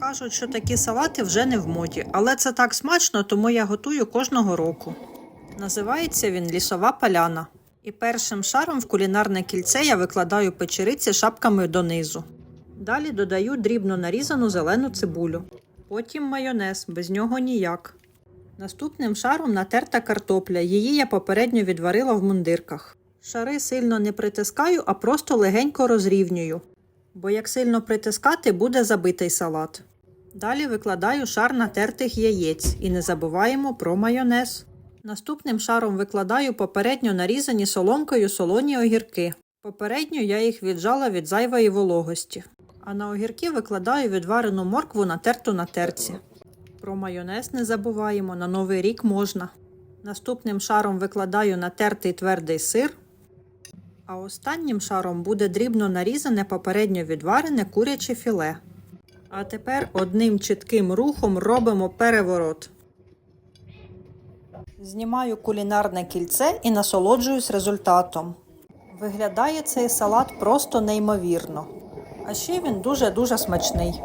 Кажуть, що такі салати вже не в моді, але це так смачно, тому я готую кожного року. Називається він лісова поляна. І першим шаром в кулінарне кільце я викладаю печериці шапками донизу. Далі додаю дрібно нарізану зелену цибулю. Потім майонез, без нього ніяк. Наступним шаром натерта картопля. Її я попередньо відварила в мундирках. Шари сильно не притискаю, а просто легенько розрівнюю. Бо як сильно притискати, буде забитий салат. Далі викладаю шар натертих яєць і не забуваємо про майонез. Наступним шаром викладаю попередньо нарізані соломкою солоні огірки. Попередньо я їх віджала від зайвої вологості. А на огірки викладаю відварену моркву натерту на терці. Про майонез не забуваємо, на новий рік можна. Наступним шаром викладаю натертий твердий сир. А останнім шаром буде дрібно нарізане попередньо відварене куряче філе. А тепер одним чітким рухом робимо переворот. Знімаю кулінарне кільце і насолоджуюсь результатом. Виглядає цей салат просто неймовірно. А ще він дуже-дуже смачний.